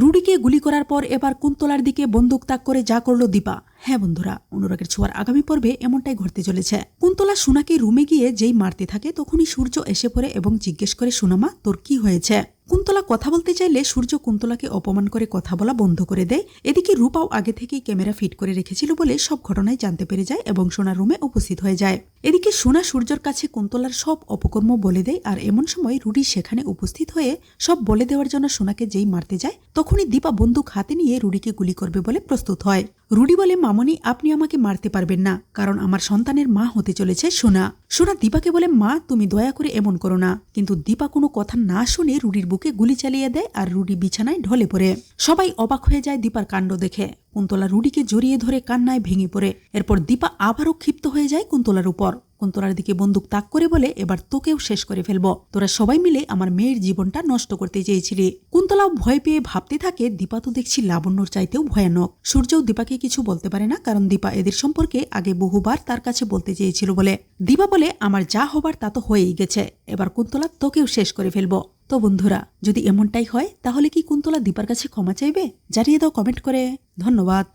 রুডিকে গুলি করার পর এবার কুন্তলার দিকে বন্দুক তাক করে যা করল দীপা। হ্যাঁ বন্ধুরা, অনুরাগের ছোঁয়ার আগামী পর্বে এমনটাই ঘটতে চলেছে। কুন্তলা সোনাকে রুমে গিয়ে যেই মারতে থাকে, তখনই সূর্য এসে পড়ে এবং জিজ্ঞেস করে, সোনামা, তোর কি হয়েছে? কুন্তলা কথা বলতে চাইলে সূর্য কুন্তলাকে অপমান করে কথা বলা বন্ধ করে দেয়। এদিকে রূপাও আগে থেকেই ক্যামেরা ফিট করে রেখেছিল বলে সব ঘটনাই জানতে পেরে যায় এবং সোনার রুমে উপস্থিত হয়ে যায়। এদিকে সোনা সূর্যর কাছে কুন্তলার সব অপকর্ম বলে দেয় আর এমন সময় রুডি সেখানে উপস্থিত হয়ে সব বলে দেওয়ার জন্য সোনাকে যেই মারতে যায়, তখনই দীপা বন্দুক হাতে নিয়ে রুডিকে গুলি করবে বলে প্রস্তুত হয়। রুডি বলে, মামনি, আপনি আমাকে মারতে পারবেন না, কারণ আমার সন্তানের মা হতে চলেছে সোনা। সোনা দীপাকে বলে, মা, তুমি দয়া করে এমন করো না। কিন্তু দীপা কোনো কথা না শুনে রুডির বুকে গুলি চালিয়ে দেয় আর রুডি বিছানায় ঢলে পড়ে। সবাই অবাক হয়ে যায় দীপার কাণ্ড দেখে। কুন্তলা রুডিকে জড়িয়ে ধরে কান্নায় ভেঙে পড়ে। এরপর দীপা আবারও ক্ষিপ্ত হয়ে যায় কুন্তলার উপর। কুন্তলার দিকে বন্দুক তাক করে বলে এবার তোকেও শেষ করে ফেলব। তোরা সবাই মিলে আমার মেয়ের জীবনটা নষ্ট করতে চেয়েছিলি। কুন্তলাও ভয় পেয়ে ভাবতে থাকে, দীপা তো দেখছি লাবণ্যর চাইতেও ভয়ানক। সূর্যও দীপাকে কিছু বলতে পারে না, কারণ দীপা এদের সম্পর্কে আগে বহুবার তার কাছে বলতে চেয়েছিল বলে। দীপা বলে, আমার যা হবার তা তো হয়েই গেছে, এবার কুন্তলা তোকেও শেষ করে ফেলব। তো বন্ধুরা, যদি এমনটাই হয়, তাহলে কি কুন্তলা দীপার কাছে ক্ষমা চাইবে? জানিয়ে দাও কমেন্ট করে। ধন্যবাদ।